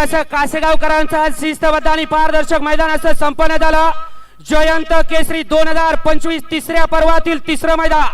असं कासेगावकरांचं आज शिस्तबद्ध आणि पारदर्शक मैदान असं संपन्न झालं. जयंत केसरी दोन हजार पंचवीस तिसऱ्या पर्वातील तिसरं मैदान.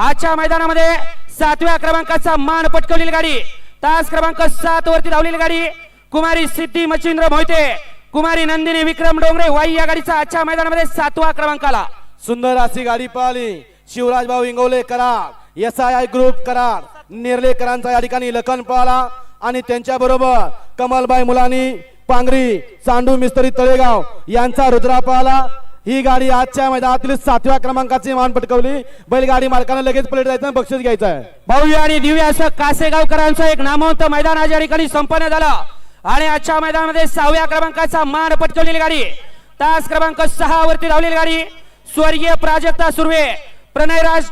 आजच्या मैदानामध्ये सातव्या क्रमांकाचा मान पटकवलेली गाडी. तास क्रमांक सात वरती धावलेली गाडी. कुमारी सिद्धी मच्छिंद्र मोहिते कुमारी नंदिनी विक्रम डोंगरे वाई या गाडीचा आजच्या मैदानामध्ये सातवा क्रमांकाला. सुंदर अशी गाडी पाहिली. शिवराज भाऊ इंगवले करा S I I group Karad निर्लेकरांचा या ठिकाणी लखन पळाला आणि त्यांच्या बरोबर कमलबाई मुलानी पांगरी चांडू मिस्त्री तळेगाव यांचा रुद्रा पळाला ही गाडी आजच्या मैदानातील सातव्या क्रमांकाची मान पटकवली. बैलगाडी मालकाने लगेच प्लेट जायचं बक्षीस घ्यायचं आहे. भव्य आणि दिव्य असं कासेगावकरांचं एक नामवंत मैदान आज या ठिकाणी संपन्न झालं. आणि आजच्या मैदानामध्ये सहाव्या क्रमांकाचा मान पटकवलेली गाडी. तास क्रमांक सहा वरती धावलेली गाडी. स्वर्गीय प्राजक्ता सुर्वे प्रणयराज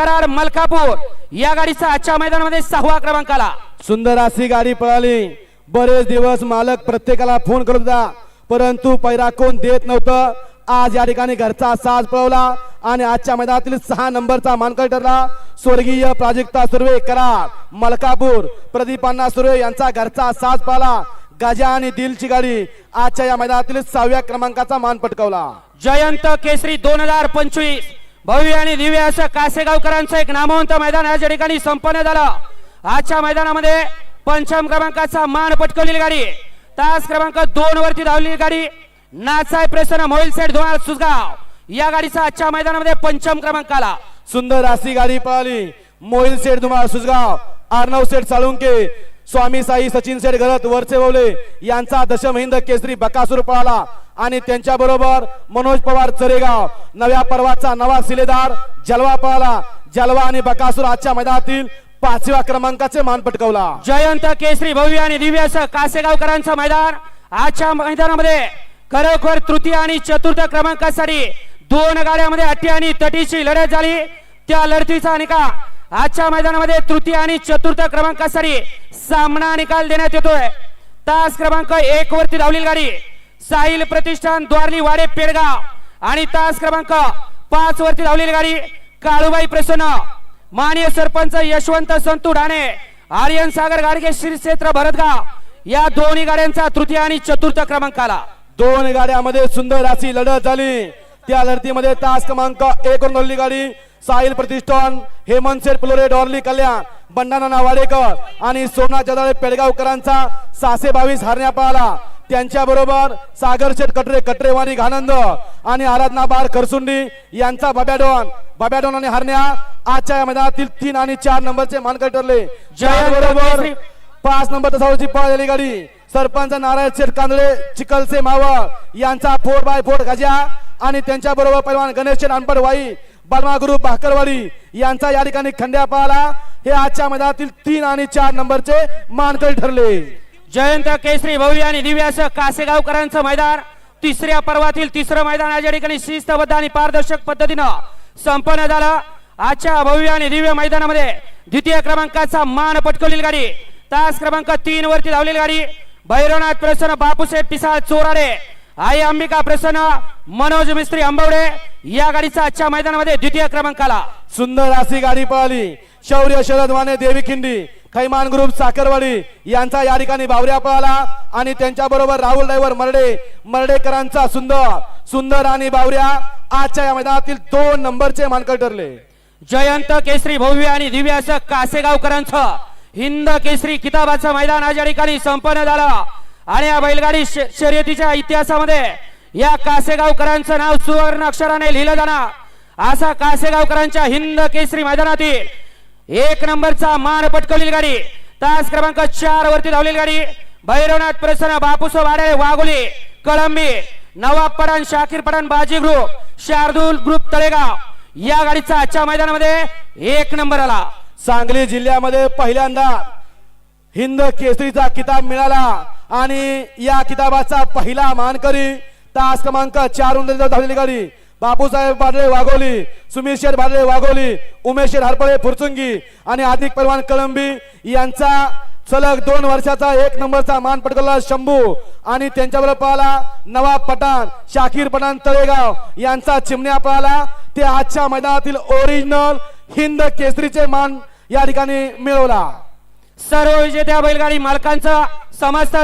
कराड मलकापूर. या गाडीचा आजच्या मैदानामध्ये सहावा क्रमांकाला. सुंदर अशी गाडी पळाली. बरेच दिवस मालक प्रत्येकाला फोन करत होता. परंतु पैरा कोण देत नव्हतं. आज या ठिकाणी घरचा साज पळवला आणि आजच्या मैदानातील सहा नंबरचा मानकरी ठरला. स्वर्गीय प्राजक्ता सुर्वे कराड मलकापूर प्रदीप अण्णा सुर्वे यांचा घरचा साज पळाला. गजा आणि दिलची गाडी आजच्या या मैदानातील सहाव्या क्रमांकाचा मान पटकावला. जयंत केसरी दोन हजार पंचवीस. भव्य आणि दिव्य असं कासेगावकरांचं एक नामवंत मैदान या ठिकाणी संपन्न झालं. आजच्या मैदानामध्ये पंचम क्रमांकाचा मान पटकवलेली गाडी तास क्रमांक दोन वरती धावलेली गाडी नाचाय प्रसन्न मोहिल सेठ धुमाळ सुसगाव या गाडीचा आजच्या मैदानामध्ये पंचम क्रमांकाला. सुंदर अशी गाडी पळाली मोहिल सेठ धुमाळ सुसगाव अर्णव सेठ साळुंके स्वामी साई सचिन शेठ घरत वरचे ववले यांचा दशम हिंद केसरी बकासूर पळाला. आणि त्यांच्या बरोबर मनोज पवार चरेगाव. नव्या पर्वाचा नवा सिलेदार जलवा पळाला. जलवा आणि बकासूर आजच्या मैदानातील पाचव्या क्रमांकाचे मान पटकवला. जयंत केसरी भव्य आणि दिव्य असं कासेगावकरांचं मैदान आजच्या मैदानामध्ये खरोखर तृतीय आणि चतुर्थ क्रमांकासाठी दोन गाड्यामध्ये अट्टी आणि तटीची लढत झाली. त्या लढतीचा निकाल आजच्या मैदानामध्ये तृतीय आणि चतुर्थ क्रमांकासाठी सामना निकाल देण्यात येतोय. तास क्रमांक एक वरती धावलेली गाडी. साहिल प्रतिष्ठान द्वारली वाडे पेडगाव. आणि तास क्रमांक पाच वरती धावलेली गाडी काळूबाई प्रसन्न. मान्य सरपंच यशवंत संतू ढाणे. आर्यन सागर गाडगे श्री क्षेत्र भरतगाव. या दोन्ही गाड्यांचा तृतीय आणि चतुर्थ क्रमांकाला दोन गाड्यामध्ये सुंदर अशी लढत झाली. त्या लढतीमध्ये तास क्रमांक एक गाडी साहिल प्रतिष्ठान हेमंत शेठ पुलोरे डॉर्ली कल्याण बंडाना वाडेकर आणि सोमनाथ जदाळे पेडगावकरांचा सासे बावीस हरण्या पाहला त्यांच्या बरोबर सागर शेठ कटरे कटरेवाणी घानंद आणि आराधना बार खरसुंडी यांचा बब्याडॉन बब्याडॉन आणि हरण्या आजच्या या मैदानातील तीन आणि चार नंबरचे मानकरी ठरले बरोबर. पाच नंबर तसावरची पळालेली गाडी सरपंच नारायण शेठ कांदळे चिकलसे मावळ यांचा फोर बाय फोर गजा आणि त्यांच्या बरोबर पैलवान गणेश शेठ अनपड वाई बलमा भाकरवाडी यांचा या ठिकाणी खंड्या पाहला. हे आजच्या मैदानातील तीन आणि चार नंबरचे मानकरी ठरले. जयंत केसरी भव्य आणि दिव्यास कासेगावकरांचं मैदान. तिसऱ्या पर्वातील तिसरं मैदान आज या ठिकाणी शिस्तबद्ध आणि पारदर्शक पद्धतीनं संपन्न झालं. आजच्या भव्य आणि दिव्य मैदानामध्ये द्वितीय क्रमांकाचा मान पटकवलेली गाडी. तास क्रमांक तीन वरती धावलेली गाडी. भैरवनाथ प्रसन्न बापूसाहेब पिसाळ चोराडे. आई अंबिका प्रसन्न मनोज मिस्त्री आंबवडे या गाडीचा आजच्या मैदानामध्ये द्वितीय क्रमांकाला. सुंदर अशी गाडी पळाली. शौर्य शरद वाणे देवी खिंडी खैमान ग्रुप साखरवाडी यांचा या ठिकाणी बावऱ्या पळाला. आणि त्यांच्या बरोबर राहुल ड्रायव्हर मर्डे मर्डेकरांचा सुंदर सुंदर आणि बावऱ्या आजच्या या मैदानातील दोन नंबरचे मानकर ठरले. जयंत केसरी भव्य आणि दिव्य असं कासेगावकरांचं हिंद केसरी किताबाचं मैदान आज या ठिकाणी संपन्न झालं. आणि या बैलगाडी श- शर्यतीच्या इतिहासामध्ये या कासेगावकरांचं नाव सुवर्ण अक्षराने लिहिलं जाणार. असा कासेगावकरांच्या हिंद केसरी मैदानातील एक नंबरचा मान पटकवलेली गाडी तास क्रमांक चार वरती धावलेली गाडी भैरवनाथ प्रसन्न बापूसो वाडे वाघोली कळंबी नवाब पठाण शाकीर पठाण बाजी ग्रुप शार्दूल ग्रुप तळेगाव. या गाडीचा आजच्या मैदानामध्ये एक नंबर आला. सांगली जिल्ह्यामध्ये पहिल्यांदा हिंद केसरीचा किताब मिळाला. आणि या किताबाचा पहिला मानकरी तास क्रमांक चार धावलेली गाडी. बापूसाहेब बाडळे वाघोली सुमीर शेर बाडळे वाघोली उमेश शेर हरपळे फुरचुंगी आणि आदिक परवान कळंबी यांचा सलग दोन वर्षाचा एक नंबरचा मान पटकवला शंभू आणि त्यांच्याबरोबर पळाला नवाब पठाण शाकीर पठाण तळेगाव यांचा चिमण्या पळाला ते आजच्या मैदानातील ओरिजिनल हिंद केसरीचे मान या ठिकाणी मिळवला. सर्व विजेत्या बैलगाडी मालकांचा समस्त